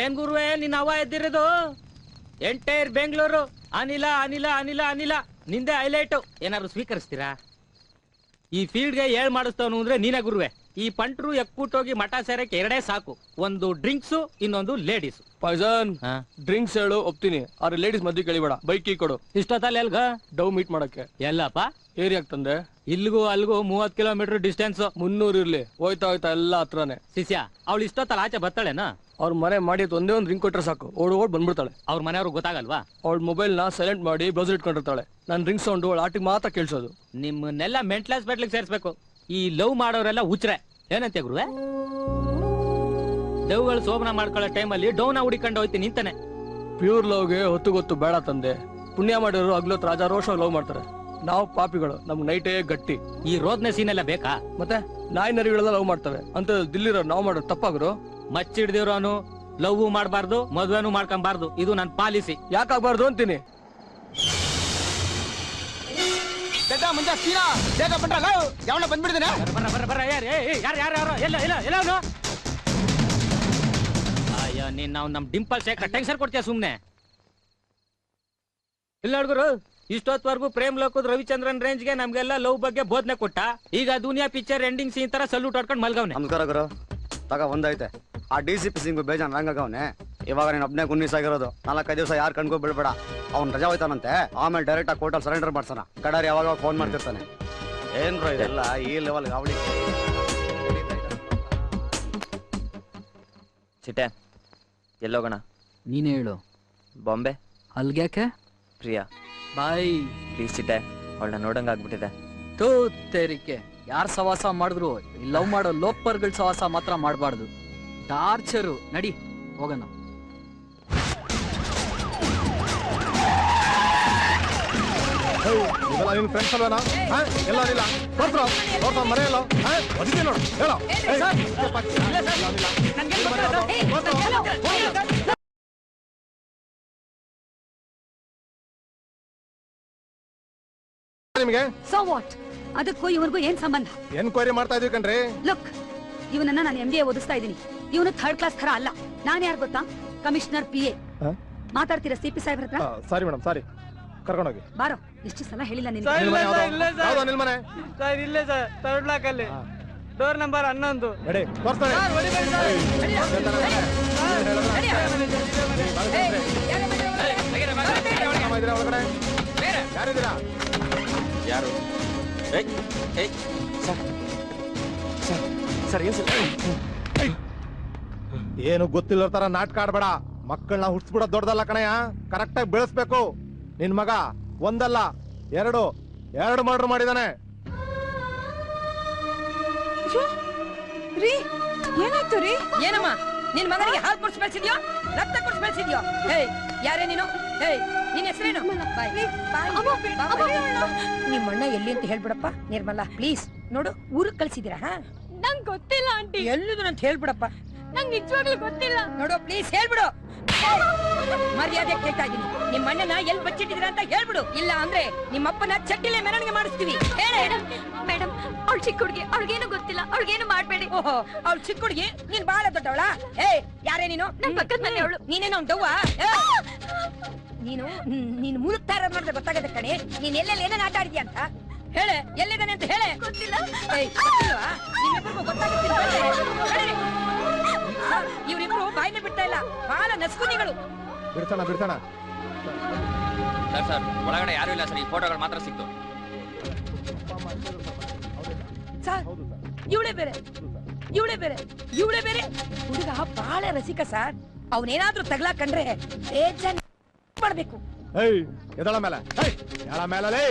ಏನ್ ಗುರುವೆ ನಿನ್ನ ಅವ ಎದ್ದಿರೋದು? ಎಂಟೈರ್ ಬೆಂಗಳೂರು ಅನಿಲ ಅನಿಲ ಅನಿಲ ಅನಿಲ ನಿಂದೆ ಹೈಲೈಟ್ ಏನಾದ್ರು ಸ್ವೀಕರಿಸ್ತೀರಾ? ಈ ಫೀಲ್ಡ್ಗೆ ಏಳ್ ಮಾಡಿಸ್ತವನು ಅಂದ್ರೆ ನೀನೇ ಗುರುವೆ. ಈ ಪಂಟ್ರು ಎಕ್ಕೂಟೋಗಿ ಮಠ ಸೇರಕ್ಕೆ ಎರಡೇ ಸಾಕು. ಒಂದು ಡ್ರಿಂಕ್ಸು ಇನ್ನೊಂದು ಲೇಡೀಸ್ ಪಾಯ್ಸನ್ ಡ್ರಿಂಕ್ಸ್ ಹೇಳು ಒಪ್ತೀನಿ. ಆದ್ರೆ ಲೇಡೀಸ್ ಮದ್ವೆ ಕೇಳಿಬೇಡ. ಬೈಕ್ ಕೀ ಕೊಡು. ಇಷ್ಟೊತ್ತಲ್ಲಿ ಎಲ್ಗ? ಡವ್ ಮೀಟ್ ಮಾಡಕ್ಕೆ. ಎಲ್ಲಪ್ಪ? ಏರಿಯಾಕ್ ತಂದೆ? ಇಲ್ಗೂ ಅಲ್ಲಿಗೂ ಮೂವತ್ ಕಿಲೋಮೀಟರ್ ಡಿಸ್ಟೆನ್ಸ್ ಮುನ್ನೂರ್ ಇರ್ಲಿ. ಹೋಯ್ತಾ ಹೋಯ್ತಾ ಎಲ್ಲ ಹತ್ರನೇ. ಶಿಷ್ಯ ಅವಳು ಇಷ್ಟೊತ್ತಲ್ಲ ಆಚೆ ಬರ್ತಾಳೆನಾ? ಅವ್ರ ಮನೆ ಮಾಡಿ ಒಂದೇ ಒಂದು ರಿಂಗ್ ಕೊಟ್ರೆ ಸಾಕು. ಓಡ್ ಓಡ್ ಬಂದ್ಬಿಡ್ತಾಳೆ. ಅವ್ರ ಮನೆಯವ್ರಿಗೆ ಗೊತ್ತಾಗಲ್ವಾ? ಅವ್ಳ ಮೊಬೈಲ್ನ ಸೈಲೆಂಟ್ ಮಾಡಿ ಬ್ರೌಸರ್ ಇಟ್ಕೊಂಡಿರ್ತಾಳೆ. ನನ್ ರಿಂಗ್ ಸೌಂಡ್ ಅವಳ ಆಟಿಗೆ ಮಾತ್ರ ಕೇಳಿಸೋದು. ನಿಮ್ಮನ್ನೆಲ್ಲ ಮೆಂಟಲ್ ಹಾಸ್ಪಿಟ್ಲಿಗೆ ಸೇರಿಸ್ಬೇಕು. ಈ ಲವ್ ಮಾಡೋರೆಲ್ಲ ಹುಚ್ರೆ ಏನಂತೆ ಗುರುವೆ? ದೇವ್ಗಳು ಶೋಭನ ಮಾಡ್ಕೊಳ್ಳೋ ಟೈಮಲ್ಲಿ ಡೌನ ಹುಡಿಕೊಂಡು ಹೋಯ್ತೀನಿ ನಿಂತಾನೆ. ಪ್ಯೂರ್ ಲವ್ಗೆ ಹೊತ್ತು ಗೊತ್ತು ಬೇಡ ತಂದೆ. ಪುಣ್ಯ ಮಾಡಿರೋ ಹಗ್ಲೊತ್ತು ರಾಜ ರೋಷ ಲವ್ ಮಾಡ್ತಾರೆ. ನಾವು ಪಾಪಿಗಳು ನಮ್ಗೆ ನೈಟೇ ಗಟ್ಟಿ. ಈ ರೋದ್ನೆ ಸೀನ್ ಎಲ್ಲ ಬೇಕಾ? ಮತ್ತೆ ನಾಯಿ ನರಿಗಳೆಲ್ಲ ಲವ್ ಮಾಡ್ತವೆ. ಅಂತ ದಿಲ್ಲಿರೋ ನಾವು ಮಾಡೋದು ತಪ್ಪಾಗ್ರು? ಮಚ್ಚಿಡ್ದಿರೋನು ಲವ್ ಮಾಡಬಾರ್ದು ಮದುವೆನು ಮಾಡ್ಕೊಂಬಾರ್ದು. ಇದು ನನ್ನ ಪಾಲಿಸಿ. ಯಾಕಾಗ್ಬಾರ್ದು ಅಂತೀನಿ? ಮುಂಜಾ ಸೀರಾ ಬೇಗ ಬಂದ್ರಲ್ಲ? ಯಾವನ ಬಂದ್ಬಿಡ್ತೀನಿ ಬರ ಬರ ಬರ ಯಾರು ಯಾರು ಯಾರು ಯಾರು? ಎಲ್ಲ ಇಲ್ಲ ಎಲ್ಲ ಅವನು? ಅಯ್ಯೋ ನೀನ್ ನಾವು ನಮ್ ಡಿಂಪಲ್ ಶೇಖರ್ ಟೆನ್ಷನ್ ಕೊಡ್ತೀಯ ಸುಮ್ನೆ? ಇಲ್ಲ ಹುಡುಗರು ಇಷ್ಟೊತ್ವರೆಗೂ ಪ್ರೇಮ್ ಲೋಕದ ರವಿಚಂದ್ರನ್ ರೇಂಜ್ಗೆ ನಮ್ಗೆಲ್ಲ ಲವ್ ಬಗ್ಗೆ ಬೋಧನೆ ಕೊಟ್ಟ. ಈಗ ದುನಿಯಾ ಪಿಕ್ಚರ್ ಎಂಡಿಂಗ್ ಸೀನ್ ತರ ಸಲ್ಯೂಟ್ ಹೊಡ್ಕೊಂಡು ಮಲ್ಗವ್ನೆ. ನಮಸ್ಕಾರ ಗುರು. ತಗ ಒಂದೈತೆ. ಆ ಡಿ ಸಿ ಪಿ ಸಿಂಗ್ ಬೇಜಾನ್ ರಂಗವನೆ ಇವಾಗ ನೀನ್ ಒಬ್ನೇ ಗುನ್ನೀಸ್ ಆಗಿರೋದು. ನಾಲ್ಕೈದು ದಿವಸ ಯಾರು ಕಣ್ಗೂ ಬಿಡ್ಬೇಡ ಅವ್ನ್ ರಜಾ ಹೋಯ್ತಾನಂತೆ. ಆಮೇಲೆ ಡೈರೆಕ್ಟ್ ಆ ಕೋರ್ಟಲ್ಲಿ ಸರೆಂಡರ್ ಮಾಡ್ಸೋಣ. ಕಡಾರಿ ಯಾವಾಗ ಫೋನ್ ಮಾಡ್ತಿರ್ತಾನೆ. ಏನ್ ಬ್ರೋ ಇದೆಲ್ಲ ಈ ಲೆವೆಲ್ ಅವಳಿ ಚಿಟ್ಟೆ ಎಲ್ಲೋಗೋಣ? ನೀನೇ ಹೇಳು. ಬಾಂಬೆ? ಅಲ್ಗ್ಯಾಕೆ? ಪ್ರಿಯಾ. ಬಾಯ್. ಪ್ಲೀಸ್ ಚಿಟ್ಟೆ ಅವಳನ್ನ ನೋಡಂಗ ಆಗ್ಬಿಟ್ಟಿದೆ. ತೋ ತೇರಿಕೆ. ಯಾರ್ ಸವಾಸ ಮಾಡಿದ್ರು? ಲವ್ ಮಾಡೋ ಲೋಪರ್ಗಳ ಸವಾಸ ಮಾತ್ರ ಮಾಡಬಾರ್ದು. ಟಾರ್ಚರು. ನಡಿ ಹೋಗೋಣ. ಇವೆಲ್ಲ ನಿನ್ ಫ್ರೆಂಡ್ಸ್ ಅಲ್ವೇನಾ? ಅದಕ್ಕೆ ನೋಡು ಹೇಳೋ. ನಿಮಗೆ ಸೊ ವಾಟ್ ಅದಕ್ಕೂ ಇವ್ರಿಗೂ ಏನ್ ಸಂಬಂಧ ಎನ್ಕ್ವೈರಿ ಮಾಡ್ತಾ ಇದೀವಿ ಕಣ್ರಿ ಲುಕ್ ಇವನನ್ನ ನಾನು ಎಂ ಬಿ ಎ ಓದಿಸ್ತಾ ಇದ್ದೀನಿ ಇವನು ಥರ್ಡ್ ಕ್ಲಾಸ್ ತರ ಅಲ್ಲ ನಾನು ಯಾರು ಗೊತ್ತಾ ಕಮಿಷನರ್ ಪಿ ಎ ಮಾತಾಡ್ತೀರಾ ಸಿ ಪಿ ಸಾಹೇಬ್ರ ಹತ್ರ ಸಾರಿ ಮೇಡಮ್ ಸಾರಿ ಕರ್ಕೊಂಡೋಗಿ ಬಾರೋ ಎಷ್ಟು ಸಲ ಹೇಳಿಲ್ಲ ನಿನ್ಗೆ ಇಲ್ಲ ಸರ್ ಯಾವ್ದು? ಯಾವ್ದು ನಿಲ್ ಮನೆ ಸರ್ ಇಲ್ಲೇ ಸರ್ ಥರ್ಡ್ ಬ್ಲಾಕ್ ಅಲ್ಲಿ ಡೋರ್ ನಂಬರ್ ಹನ್ನೊಂದು ನಡಿ ತೋರ್ಸ್ತಾನೆ ಒಳಗಡೆ ಯಾರಿದ್ದೀರಾ ಯಾರು? ಸರ್. ಏನ್ ಏನು ಗೊತ್ತಿಲ್ಲ ತರ ನಾಟಕ ಆಡ್ಬೇಡ. ಮಕ್ಕಳನ್ನ ಹುಟ್ಸ್ಬಿಡೋದ್ ದೊಡ್ಡದಲ್ಲ ಕಣಯ್ಯ. ಕರೆಕ್ಟ್ ಆಗಿ ಬೆಳೆಸ್ಬೇಕು. ನಿನ್ ಮಗ ಒಂದಲ್ಲ ಎರಡು ಎರಡು ಮರ್ಡರ್ ಮಾಡಿದಾನೆ. ರೀ ಏನಾಯ್ತು ರೀ? ಏನಮ್ಮ? ನಿನ್ ಮಗನಿಗೆ ಹಾಲು ಕುಡಿಸಿ ಬೆಳೆಸಿದ್ಯೋ? ರಕ್ತ ಕುಡಿಸಿ ಬೆಳೆಸಿದ್ಯೋ? ಹೇ ಯಾರೇ ನೀನು? ಹೇ ನಿನ್ ಹೆಸರೇನು? ನಿಮ್ಮ ಅಣ್ಣ ಎಲ್ಲಿ ಅಂತ ಹೇಳ್ಬಿಡಪ್ಪ? ನಿರ್ಮಲಾ ಪ್ಲೀಸ್ ನೋಡು ಊರಿಗೆ ಕಳ್ಸಿದೀರಾ ಹಾ? ನಂಗ್ ಗೊತ್ತಿಲ್ಲ ಆಂಟಿ. ಎಲ್ಲಿದ್ರು ಅಂತ ಹೇಳ್ಬಿಡಪ್ಪ. ನಂಗ್ ನಿಜವಾಗ್ಲೂ ಗೊತ್ತಿಲ್ಲ. ನೋಡು ಪ್ಲೀಸ್ ಹೇಳ್ಬಿಡು. ಮರ್ಯಾದೆ ಕೇಳ್ತಾ ಇದೀನಿ ನಿಮ್ಮ ಅಣ್ಣನ ಎಲ್ಲಿ ಬಚ್ಚಿಟ್ಟಿದ್ದೀರಾ ಅಂತ ಹೇಳ್ಬಿಡು. ಇಲ್ಲ ಅಂದ್ರೆ ನಿಮ್ಮಪ್ಪನ ಚಟ್ಟಿಲೆ ಮೆರವಣಿಗೆ ಮಾಡಿಸ್ತೀವಿ. ಹೇಳ. ಮೇಡಮ್ ಅವಳು ಚಿಕ್ಕ ಹುಡುಗಿ ಅವಳಿಗೇನು ಗೊತ್ತಿಲ್ಲ ಅವ್ಳಿಗೇನು ಮಾಡ್ಬೇಡಿ. ಓಹೋ ಅವಳು ಚಿಕ್ಕ ಹುಡುಗಿ ನೀನ್ ಬಾಳ ದೊಡ್ಡವಳ? ಏ ಯಾರೇ ನೀನು? ನನ್ ಪಕ್ಕದ ಮನೆಯವಳು. ನೀನೇನೋ ನೀನೇನು ದವ್ವ? ನೀನು ನೀನ್ ಮುಳುಗ್ತಾ ಮಾಡಿದ್ರೆ ಗೊತ್ತಾಗದ ಗೊತ್ತಾಗತ್ತೆ ಕಣೆ? ನೀನ್ ಎಲ್ಲೆಲ್ಲಿ ಏನೇನ್ ಆಟ ಆಡಿದ್ಯಾ ಅಂತ? ಹೇಳೆ ಎಲ್ಲಿದ್ದಾನೆ ಅಂತ ಹೇಳೆ? ಗೊತ್ತಿಲ್ಲ? ಹೇಳಿ. ಇವ್ರಿಬ್ರು ಬಾಯ್ನೆ ಬಿಡ್ತಾ ಇಲ್ಲ. ಬಾಳ ನಸ್ಕುನಿಗಳು. ಬಿಡ್ತಾನ ಬಿಡ್ತಾನ ಸರ್ ಸರ್ ಒಳಗಡೆ ಯಾರು ಇಲ್ಲ ಸರ್ ಈ ಫೋಟೋಗಳು ಮಾತ್ರ ಸಿಕ್ತು. ಸರ್ ಇವಳೇ ಬೇರೆ. ಇವಳೇ ಬೇರೆ. ಇವಳೇ ಬೇರೆ. ಹುಡುಗ ಬಹಳ ರಸಿಕ ಸರ್. ಅವನೇನಾದ್ರೂ ತಗ್ಲಾ ಕಂಡ್ರೆ ಬೇಜಾನ್ ಮಾಡ್ಬೇಕು. ಏಯ್ ಎದಳ ಮೇಲೆ? ಏಯ್ ಎಳ ಮೇಲೆ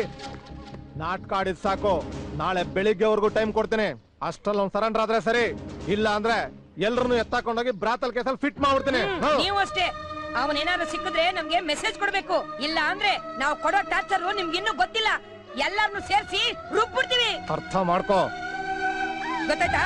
ನಾಟಕ ಆಡಿದ್ ಸಾಕು. ನಾಳೆ ಬೆಳಿಗ್ಗೆವರೆಗೂ ಟೈಮ್ ಕೊಡ್ತೇನೆ. ಅಷ್ಟ್ರಲ್ಲಿ ಒಂದ್ ಸರಂಡ್ರ ಆದ್ರೆ ಸರಿ. ಇಲ್ಲ ಅಂದ್ರೆ ಎಲ್ರನ್ನು ಎತ್ತಾಕೊಂಡೋಗಿ ಬ್ರಾತಲ್ ಕೇಸಲ್ಲಿ ಫಿಟ್ ಮಾಡ್ಬಿಡ್ತೇನೆ. ನೀವು ಅಷ್ಟೇ. ಅವನೇನಾದ್ರೂ ಸಿಕ್ಕಿದ್ರೆ ನಮ್ಗೆ ಮೆಸೇಜ್ ಕೊಡ್ಬೇಕು. ಇಲ್ಲ ಅಂದ್ರೆ ನಾವು ಕೊಡೋ ಟಾರ್ಚರ್ ನಿಮ್ಗೆ ಇನ್ನೂ ಗೊತ್ತಿಲ್ಲ. ಎಲ್ಲಾರನ್ನು ಸೇರಿಸಿ ರುಬ್ಬಿಡ್ತೀವಿ. ಅರ್ಥ ಮಾಡ್ಕೋ. ಗೊತ್ತಾಯ್ತಾ?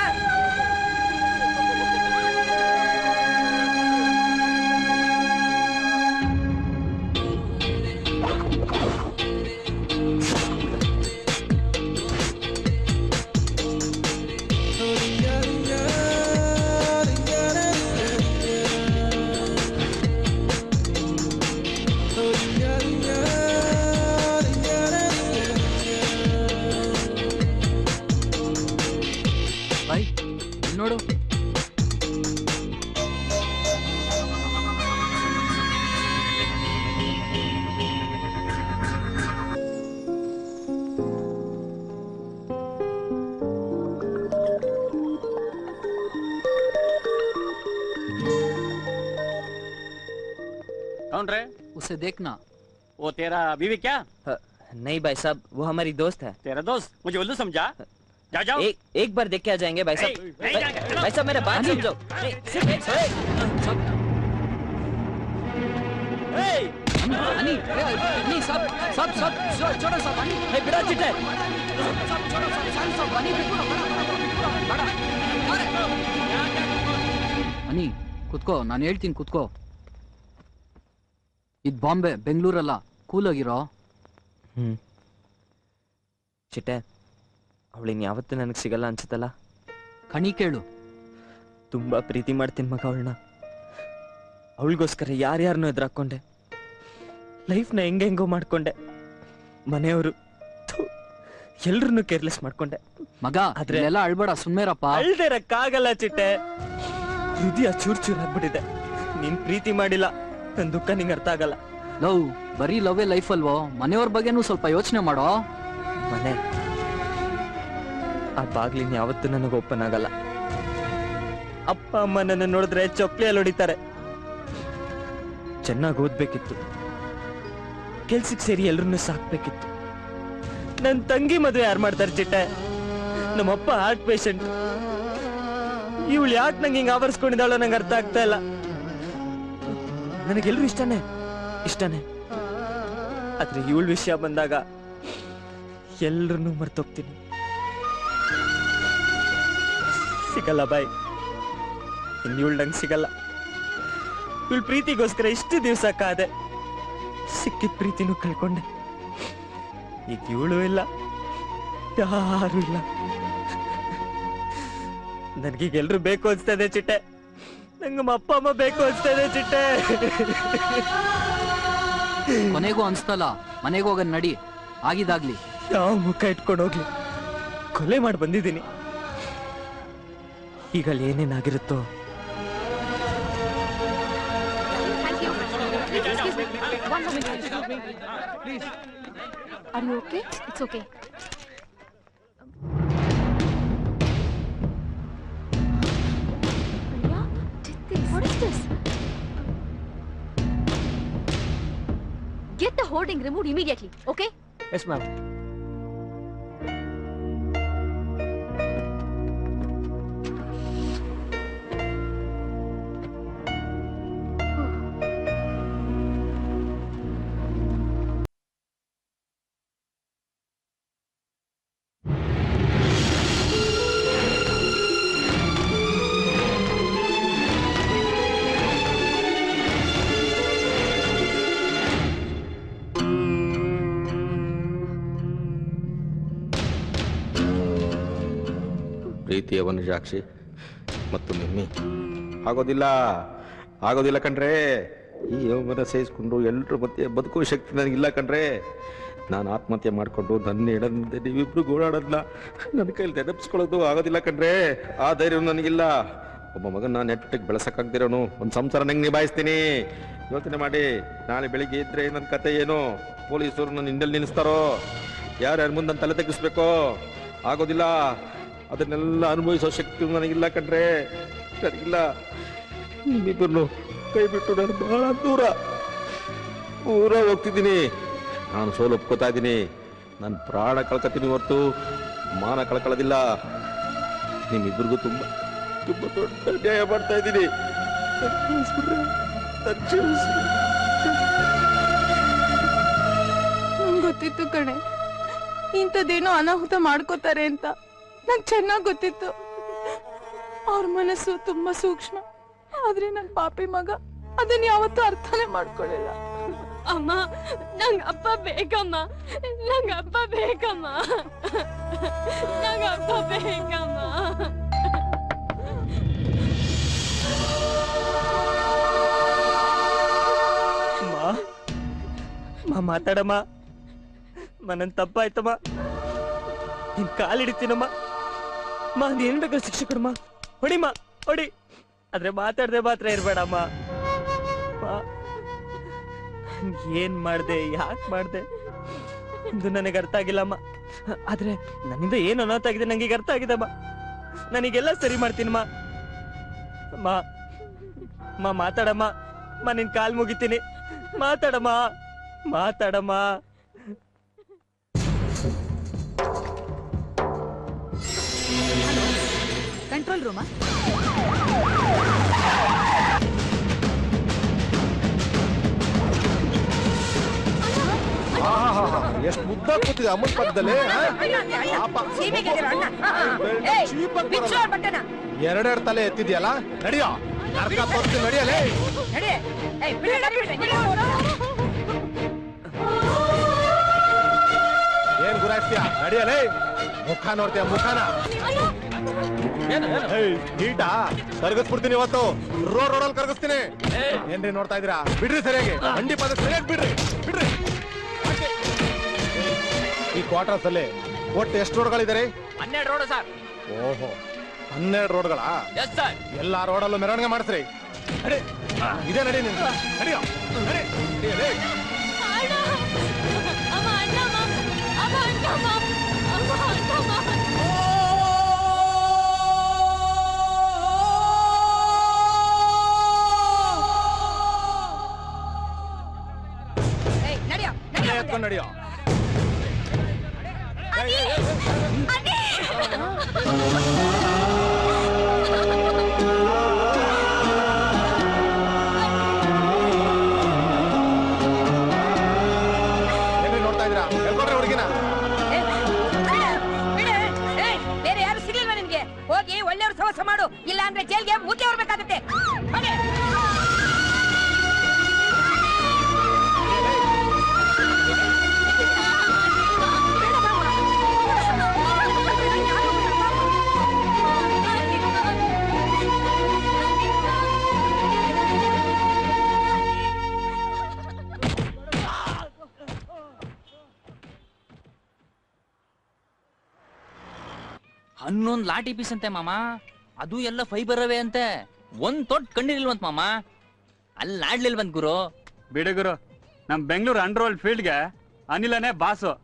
कौन रे ಉಸೆ ದೇಖ್ನಾ वो तेरा बीवी क्या नहीं भाई साहब वो हमारी दोस्त है तेरा दोस्त मुझे उल्लू समझा जा जाओ एक एक बार देख के आ जाएंगे भाई साहब नहीं, नहीं भाई, जाएंगे, चलो। भाई साहब मेरा बात अनिल। समझो नहीं, सिर्फ एक- ಅನಿ ಅನಿ ಸಬ್ ಸಬ್ ಸಬ್ ಚೋಡೋ ಸಬ್ ಅನಿ हे बिड़ा चिट्टे ಸಬ್ ಚೋಡೋ ಸಬ್ ಸಾರಿ ಸಬ್ ಅನಿ ಬಿಟ್ಬಿಡು ಬೇಡ ಬೇಡ ಬೇಡ ಅನಿ ಕುತ್ಕೋ ನಾನು ಹೇಳ್ತೀನಿ ಕುತ್ಕೋ ಇದ್ ಬಾಂಬೆ ಬೆಂಗಳೂರಲ್ಲ. ಕೂಲಾಗಿರೋ? ಹ್ಞೂ ಚಿಟ್ಟೆ ಅವಳಿನ್ ಯಾವತ್ತೂ ನನಗೆ ಸಿಗಲ್ಲ ಅನ್ಸುತ್ತಲ್ಲ? ಕಣಿ ಕೇಳು. ತುಂಬಾ ಪ್ರೀತಿ ಮಾಡ್ತೀನಿ ಮಗ ಅವಳನ್ನ. ಅವಳಿಗೋಸ್ಕರ ಯಾರ್ಯಾರನ್ನೂ ಎದುರಾಕೊಂಡೆ. ಲೈಫ್ನ ಹೆಂಗೆಂಗೋ ಮಾಡ್ಕೊಂಡೆ. ಮನೆಯವರು ಎಲ್ರನ್ನೂ ಕೇರ್ಲೆಸ್ ಮಾಡ್ಕೊಂಡೆ. ಮಗ ಆದ್ರೆ- ಎಲ್ಲ ಅಳ್ಬೇಡ ಸುಮ್ಮೇರಪ್ಪ ಅಳ್ದೇ ಇರಕ್ಕಾಗಲ್ಲ ಚಿಟ್ಟೆ. ಹೃದಯ ಚೂರ್ ಚೂರ್ ಆಗ್ಬಿಟ್ಟಿದೆ. ನೀನ್ ಪ್ರೀತಿ ಮಾಡಿಲ್ಲ. ನನ್ ದುಃಖ ನಿಂಗೆ ಅರ್ಥ ಆಗಲ್ಲ. ಲವ್ ಬರೀ ಲವ್ವೇ ಲೈಫ್ ಅಲ್ವೋ? ಮನೆಯವ್ರ ಬಗ್ಗೆನೂ ಸ್ವಲ್ಪ ಯೋಚನೆ ಮಾಡೋ? ಮನೆ. ಆ ಬಾಗ್ಲಿನ ಯಾವತ್ತು ನನಗೆ ಓಪನ್ ಆಗಲ್ಲ. ಅಪ್ಪ ಅಮ್ಮ ನನ್ನ ನೋಡಿದ್ರೆ ಚಪ್ಪಲಿಯಲ್ಲಿ ಹೊಡಿತಾರೆ. ಚೆನ್ನಾಗಿ ಓದ್ಬೇಕಿತ್ತು. ಕೆಲ್ಸಕ್ಕೆ ಸೇರಿ ಎಲ್ರನ್ನೂ ಸಾಕ್ಬೇಕಿತ್ತು. ನನ್ನ ತಂಗಿ ಮದುವೆ ಯಾರು ಮಾಡ್ತಾರೆ ಚಿಟ್ಟೆ? ನಮ್ಮಪ್ಪ ಹಾರ್ಟ್ ಪೇಷಂಟ್. ಇವಳು ಯಾಕೆ ನಂಗೆ ಹಿಂಗೆ ಆವರಿಸ್ಕೊಂಡಿದ್ದಾಳೋ ನಂಗೆ ಅರ್ಥ ಆಗ್ತಾ ಇಲ್ಲ. ನನಗೆಲ್ರು ಇಷ್ಟನೇ? ಇಷ್ಟನೇ? ಆದ್ರೆ ಇವಳ ವಿಷಯ ಬಂದಾಗ ಎಲ್ರನ್ನೂ ಮರ್ತೋಗ್ತೀನಿ. ಸಿಗಲ್ಲ ಬಾಯ್. ಇನ್ ಇವಳು ನಂಗೆ ಸಿಗಲ್ಲ. ಇವಳ ಪ್ರೀತಿಗೋಸ್ಕರ ಇಷ್ಟು ದಿವಸ ಕಾದೆ ಸಿಕ್ಕಿದ ಪ್ರೀತಿನೂ ಕಳ್ಕೊಂಡೆ. ಈಗ ಇವಳು ಇಲ್ಲ. ಯಾರು ಇಲ್ಲ. ನನಗೀಗೆಲ್ಲರೂ ಬೇಕು ಅನ್ಸ್ತದೆ ಚಿಟ್ಟೆ. ನಂಗೆ ನಮ್ಮ ಅಪ್ಪ ಅಮ್ಮ ಬೇಕು ಅನ್ಸ್ತಾ ಇದೆ ಚಿಟ್ಟೆ ಕೊನೆಗೂ ಅನ್ಸ್ತಲ್ಲ ಮನೆಗೆ ಹೋಗ ನಡಿ ಆಗಿದಾಗ್ಲಿ ಯಾವ ಮುಖ ಇಟ್ಕೊಂಡು ಹೋಗ್ಲಿ ಕೊಲೆ ಮಾಡಿ ಬಂದಿದ್ದೀನಿ ಈಗ ಅಲ್ಲಿ ಏನೇನಾಗಿರುತ್ತೋ. Are you okay? It's okay. Justice! Get the hoarding removed immediately, okay? Yes, ma'am. ಪ್ರೀತಿಯ ಸಾಕ್ಷಿ ಮತ್ತು ನಿಮ್ಮಿ. ಆಗೋದಿಲ್ಲ ಆಗೋದಿಲ್ಲ ಕಣ್ರೆ. ಈ ಯೌವನ ಸೇರಿಸ್ಕೊಂಡು ಎಲ್ಲರ ಮತ್ತೆ ಬದುಕುವ ಶಕ್ತಿ ನನಗಿಲ್ಲ ಕಣ್ರೆ. ನಾನು ಆತ್ಮಹತ್ಯೆ ಮಾಡಿಕೊಂಡು ನನ್ನ ಎಡನಿಂದ ನೀವಿಬ್ರು ಗೋಳಾಡೋದನ್ನ ನನ್ನ ಕೈಲಿ ನೆನಪಿಸ್ಕೊಳ್ಳೋದು ಆಗೋದಿಲ್ಲ ಕಣ್ರೆ. ಆ ಧೈರ್ಯ ನನಗಿಲ್ಲ. ಒಬ್ಬ ಮಗನ ನಾನು ನೆಟ್ಟಿಗೆ ಬೆಳೆಸಕ್ಕಾಗ್ದಿರೋನು. ಒಂದು ಸಂಸಾರ ನಂಗೆ ನಿಭಾಯಿಸ್ತೀನಿ? ಯೋಚನೆ ಮಾಡಿ. ನಾಳೆ ಬೆಳಿಗ್ಗೆ ಇದ್ರೆ ನನ್ನ ಕತೆ ಏನು? ಪೊಲೀಸರು ನನ್ನ ಹಿಂದಲ್ಲಿ ನಿಲ್ಲಿಸ್ತಾರೋ? ಯಾರ್ಯಾರ ಮುಂದೆ ನನ್ನ ತಲೆ ತೆಗಿಸ್ಬೇಕೋ? ಆಗೋದಿಲ್ಲ. ಅದನ್ನೆಲ್ಲ ಅನುಭವಿಸೋ ಶಕ್ತಿ ನನಗಿಲ್ಲ ಕಣ್ರೆ. ನನಗಿಲ್ಲ. ನಿಮ್ಮಿಬ್ಬರನ್ನು ಕೈ ಬಿಟ್ಟು ನಾನು ಬಹಳ ದೂರ ಊರ ಹೋಗ್ತಿದ್ದೀನಿ. ನಾನು ಸೋಲು ಒಪ್ಕೋತಾ ಇದ್ದೀನಿ. ನಾನು ಪ್ರಾಣ ಕಳ್ಕೊತೀನಿ ಹೊರತು ಮಾನ ಕಳ್ಕೊಳ್ಳೋದಿಲ್ಲ. ನಿಮ್ಮಿಬ್ಬರಿಗೂ ತುಂಬ ತುಂಬ ದೊಡ್ಡ ಅನ್ಯಾಯ ಮಾಡ್ತಾ ಇದ್ದೀನಿ. ಗೊತ್ತಿತ್ತು ಕಣೆ. ಇಂಥದ್ದೇನೋ ಅನಾಹುತ ಮಾಡ್ಕೋತಾರೆ ಅಂತ. ನಂಗೆ ಚೆನ್ನಾಗ್ ಗೊತ್ತಿತ್ತು. ಅವ್ರ ಮನಸ್ಸು ತುಂಬಾ ಸೂಕ್ಷ್ಮ. ಆದ್ರೆ ನನ್ ಪಾಪಿ ಮಗ ಅದನ್ನ ಯಾವತ್ತೂ ಅರ್ಥನೇ ಮಾಡ್ಕೊಳ್ಳಿಲ್ಲ ಅಮ್ಮ ನಂಗ ಅಪ್ಪ ಬೇಕಮ್ಮ. ನಂಗ ಅಪ್ಪ ಬೇಕಮ್ಮ. ನಂಗ ಅಪ್ಪ ಬೇಕಮ್ಮ. ಮಾತಾಡಮ್ಮ. ಮನನ್ ನನ್ ತಪ್ಪಾಯ್ತಮ್ಮ. ನಿನ್ ಕಾಲಿಡಿತೀನಮ್ಮ ಮಾ ಬೇಕಾದ್ರೆ ಶಿಕ್ಷೆ ಕೊಡಮ್ಮ. ಹೊಡಿಮ್ಮ, ಹೊಡಿ. ಆದ್ರೆ ಮಾತಾಡದೆ ಮಾತ್ರ ಇರ್ಬೇಡಮ್ಮ. ಏನ್ ಮಾಡ್ದೆ, ಯಾಕೆ ಮಾಡ್ದೆ? ಇದು ನನಗೆ ಅರ್ಥ ಆಗಿಲ್ಲಮ್ಮ. ಆದ್ರೆ ನನ್ನಿಂದ ಏನು ಅನಾಥ ಆಗಿದೆ ನಂಗೆ ಈಗ ಅರ್ಥ ಅಮ್ಮ. ನನಗೆಲ್ಲ ಸರಿ ಮಾಡ್ತೀನಮ್ಮ. ಮಾ ಮಾ ಮಾತಾಡಮ್ಮ. ನಿನ್ ಕಾಲ್ ಮುಗಿತೀನಿ. ಮಾತಾಡಮ್ಮ ಮಾತಾಡಮ್ಮ. ಕಂಟ್ರೋಲ್ ರೂಮಾ ಎಷ್ಟು ಮುದ್ದ ಕೂತಿದೆ ಅಮ್ಮನ ಪಕ್ಕದಲ್ಲಿ. ಎರಡೆರಡು ತಲೆ ಎತ್ತಿದ್ಯಲ್ಲ? ನಡಿಯೋ. ನರ್ಕ ತೋರಿಸ್ತೀನಿ ನಡಿಯಲೇ ಏನ್ ಗುರಾಯ್ತೀಯ ನಡಿಯಲೇ ಮುಖ ನೋಡ್ತೀಯ ಮುಖನ? ಹೀಟಾ ಕರ್ಗಿಸ್ಬಿಡ್ತೀನಿ ಇವತ್ತು. ರೋಡ್ ರೋಡಲ್ಲಿ ಕರ್ಗಿಸ್ತೀನಿ. ಏನ್ರಿ ನೋಡ್ತಾ ಇದೀರಾ ಬಿಡ್ರಿ ಸರಿಯಾಗಿ. ಅಂಡಿ ಪದ ಸರಿಯಾಗಿ ಬಿಡ್ರಿ. ಬಿಡ್ರಿ. ಈ ಕ್ವಾರ್ಟರ್ಸ್ ಅಲ್ಲಿ ಒಟ್ಟು ಎಷ್ಟು ರೋಡ್ಗಳಿದ್ದಾರೆ ಹನ್ನೆರಡು ರೋಡ್ ಸರ್. ಓಹೋ. ಹನ್ನೆರಡು ರೋಡ್ಗಳ? ಎಸ್ ಸರ್ ಎಲ್ಲಾ ರೋಡಲ್ಲೂ ಮೆರವಣಿಗೆ ಮಾಡಿಸ್ರಿ. ಅಡಿ ಇದೇ ನಡಿ ನಡೆಯೋ ನಡಿಯೋ. ನಡಿ. ನಡಿಯೋ. ನೋಡ್ತಾ ಇದೀರಾ ಹೇಳ್ಕೊಡ್ರಿ ಹುಡುಗಿನ. ಬೇರೆ ಯಾರು ಸಿಗ್ಲಿಲ್ವಾ ನಿನ್ಗೆ ಹೋಗಿ ಒಳ್ಳೆಯವ್ರ ಮಾಡು. ಇಲ್ಲ ಅಂದ್ರೆ ಜೈಲ್ಗೆ ಮೂತಿ ಹೊರಬೇಕಾಗತ್ತೆ ಹನ್ನೊಂದ್ ಲಾಟಿ ಪೀಸ್ ಅಂತೆ ಮಾಮ. ಅದು ಎಲ್ಲ ಫೈಬರ್ ಅವೇ ಅಂತೆ. ಒಂದ್ ತೊಟ್ ಕಂಡಿರ್ಲಿಲ್ವಂತ ಮಾಮ. ಅಲ್ಲಿ ಆಡ್ಲಿಲ್ವಂತ ಗುರು. ಬಿಡು ಗುರು. ನಮ್ ಬೆಂಗಳೂರು ಅಂಡರ್ ವರ್ಲ್ಡ್ ಫೀಲ್ಡ್ಗೆ ಅನಿಲನೇ ಬಾಸು.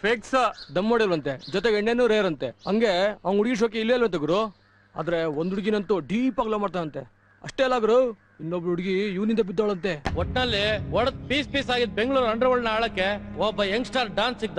ಫಿಕ್ಸ್ ದಮ್ ಹೊಡಿಲ್ವಂತೆ ಜೊತೆಗೆ ಎಣ್ಣೆನೂ ರೇರ್ ಅಂತೆ. ಹಂಗೆ ಅವ್ನ್ ಹುಡುಗಿ ಶೋಕಿ ಇಲ್ಲೇ ಇಲ್ವಂತೆ ಗುರು. ಆದ್ರೆ ಒಂದ್ ಹುಡುಗಿನಂತೂ ಡೀಪ್ ಆಗ್ಲ ಮಾಡ್ತಾನಂತೆ. ಅಷ್ಟೇ ಅಲ್ಲ ಗುರು ಇನ್ನೊಬ್ಳು ಹುಡುಗಿ ಇವನಿಂದ ಬಿದ್ದವಳಂತೆ. ಒಟ್ನಲ್ಲಿ ಒಡದ್ ಪೀಸ್ ಪೀಸ್ ಆಗಿದ್ ಬೆಂಗಳೂರು ಅಂಡರ್ ವರ್ಲ್ಡ್ನ ಆಳಕ್ಕೆ ಒಬ್ಬ ಯಂಗ್ಸ್ಟರ್ ಡಾನ್ಸ್ ಸಿಗ್ದ.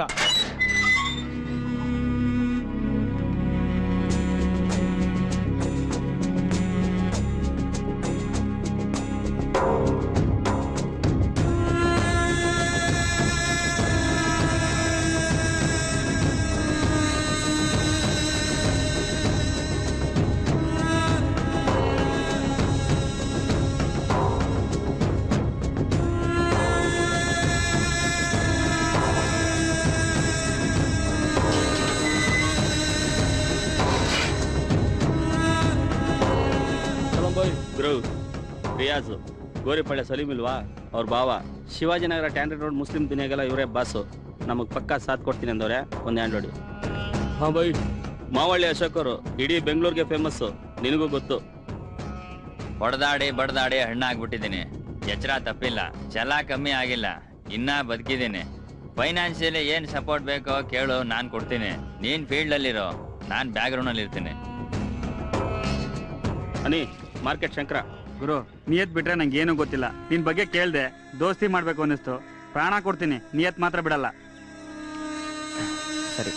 ರಿಯಾಜು ಗೋರಿಪಳ್ಳೆ ಸಲೀಮ್ ಇಲ್ವಾ ಅವ್ರ ಭಾವ ಶಿವಾಜಿನಗರ ಟ್ಯಾಂಡ್ರೆಡ್ ರೋಡ್ ಮುಸ್ಲಿಂ ದುನಿಯಾಗೆಲ್ಲ ಇವರೇ ಬಾಸು ನಮಗ್ ಪಕ್ಕಾ ಸಾಥ್ ಕೊಡ್ತೀನಿ ಅಂದವ್ರೆ ಒಂದ್ ಹ್ಯಾಂಡ್ ರೋಡಿ ಹಾ ಬೈ. ಮಾವಳ್ಳಿ ಅಶೋಕ್ ಅವರು ಇಡೀ ಬೆಂಗಳೂರಿಗೆ ಫೇಮಸ್ ನಿನಗೂ ಗೊತ್ತು. ಹೊಡೆದಾಡಿ ಬಡ್ದಾಡಿ ಹಣ್ಣಾಗ್ಬಿಟ್ಟಿದ್ದೀನಿ. ಎಚ್ಚರ ತಪ್ಪಿಲ್ಲ ಛಲ ಕಮ್ಮಿ ಆಗಿಲ್ಲ ಇನ್ನ ಬದುಕಿದ್ದೀನಿ. ಫೈನಾನ್ಷಿಯಲಿ ಏನ್ ಸಪೋರ್ಟ್ ಬೇಕೋ ಕೇಳು ನಾನ್ ಕೊಡ್ತೀನಿ. ನೀನ್ ಫೀಲ್ಡ್ ಅಲ್ಲಿರೋ ನಾನ್ ಬ್ಯಾಕ್ ಗ್ರೌಂಡ್ ಅಲ್ಲಿ ಇರ್ತೀನಿ ಅನಿ ಮಾರ್ಕೆಟ್ ಶಂಕರ. ಗುರು, ನಿಯತ್ ಬಿಟ್ರೆ ನಂಗೆ ಏನು ಗೊತ್ತಿಲ್ಲ. ನಿನ್ ಬಗ್ಗೆ ಕೇಳ್ದೆ, ದೋಸ್ತಿ ಮಾಡ್ಬೇಕು ಅನ್ನಿಸ್ತು. ಪ್ರಾಣ ಕೊಡ್ತೀನಿ, ನಿಯತ್ ಮಾತ್ರ ಬಿಡಲ್ಲ. ಸರಿ.